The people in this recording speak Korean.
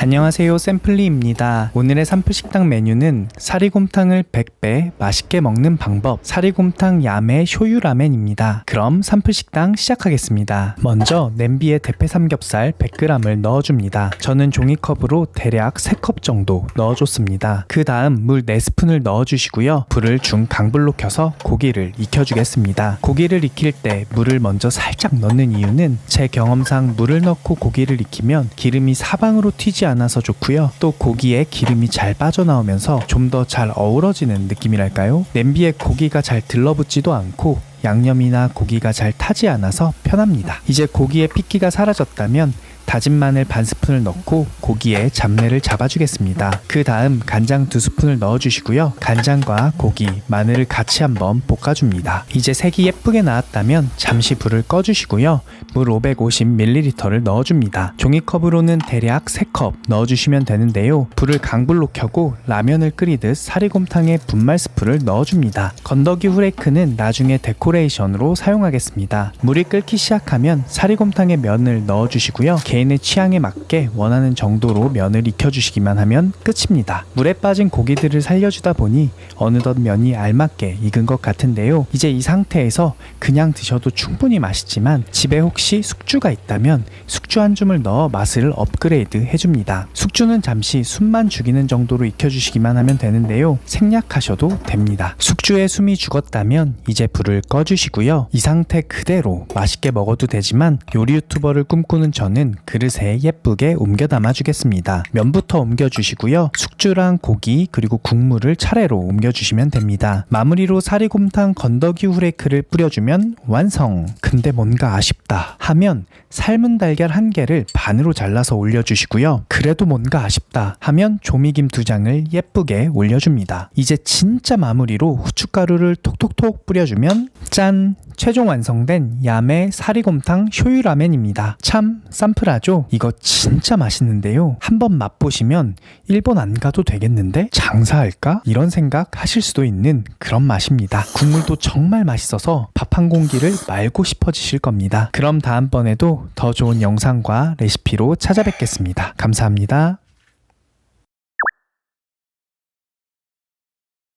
안녕하세요 샘플리입니다. 오늘의 산푸식당 메뉴는 사리곰탕을 100배 맛있게 먹는 방법 사리곰탕 야매 쇼유라멘입니다. 그럼 산푸식당 시작하겠습니다. 먼저 냄비에 대패 삼겹살 100g을 넣어줍니다. 저는 종이컵으로 대략 3컵 정도 넣어줬습니다. 그 다음 물 4스푼을 넣어주시고요. 불을 중강불로 켜서 고기를 익혀주겠습니다. 고기를 익힐 때 물을 먼저 살짝 넣는 이유는 제 경험상 물을 넣고 고기를 익히면 기름이 사방으로 튀지 않아서 좋고요. 또 고기에 기름이 잘 빠져나오면서 좀 더 잘 어우러지는 느낌이랄까요? 냄비에 고기가 잘 들러붙지도 않고 양념이나 고기가 잘 타지 않아서 편합니다. 이제 고기의 핏기가 사라졌다면 다진 마늘 반 스푼을 넣고 고기에 잡내를 잡아주겠습니다. 그 다음 간장 두 스푼을 넣어주시고요. 간장과 고기, 마늘을 같이 한번 볶아줍니다. 이제 색이 예쁘게 나왔다면 잠시 불을 꺼주시고요. 물 550ml를 넣어줍니다. 종이컵으로는 대략 3컵 넣어주시면 되는데요. 불을 강불로 켜고 라면을 끓이듯 사리곰탕에 분말 스프를 넣어줍니다. 건더기 후레이크는 나중에 데코레이션으로 사용하겠습니다. 물이 끓기 시작하면 사리곰탕에 면을 넣어주시고요. 개인의 취향에 맞게 원하는 정도로 면을 익혀주시기만 하면 끝입니다. 물에 빠진 고기들을 살려주다 보니 어느덧 면이 알맞게 익은 것 같은데요. 이제 이 상태에서 그냥 드셔도 충분히 맛있지만 집에 혹시 숙주가 있다면 숙주 한 줌을 넣어 맛을 업그레이드 해줍니다. 숙주는 잠시 숨만 죽이는 정도로 익혀주시기만 하면 되는데요. 생략하셔도 됩니다. 숙주에 숨이 죽었다면 이제 불을 꺼주시고요. 이 상태 그대로 맛있게 먹어도 되지만 요리 유튜버를 꿈꾸는 저는 그릇에 예쁘게 옮겨 담아 주겠습니다. 면부터 옮겨 주시고요. 숙주랑 고기 그리고 국물을 차례로 옮겨 주시면 됩니다. 마무리로 사리곰탕 건더기 후레이크를 뿌려주면 완성. 근데 뭔가 아쉽다 하면 삶은 달걀 한 개를 반으로 잘라서 올려주시고요. 그래도 뭔가 아쉽다 하면 조미김 두 장을 예쁘게 올려줍니다. 이제 진짜 마무리로 후춧가루를 톡톡톡 뿌려주면 짠! 최종 완성된 야매 사리곰탕 쇼유라멘입니다. 참 쌈플하죠? 이거 진짜 맛있는데요. 한번 맛보시면 일본 안 가도 되겠는데? 장사할까? 이런 생각 하실 수도 있는 그런 맛입니다. 국물도 정말 맛있어서 밥 한 공기를 말고 싶어지실 겁니다. 그럼 다음번에도 더 좋은 영상과 레시피로 찾아뵙겠습니다. 감사합니다.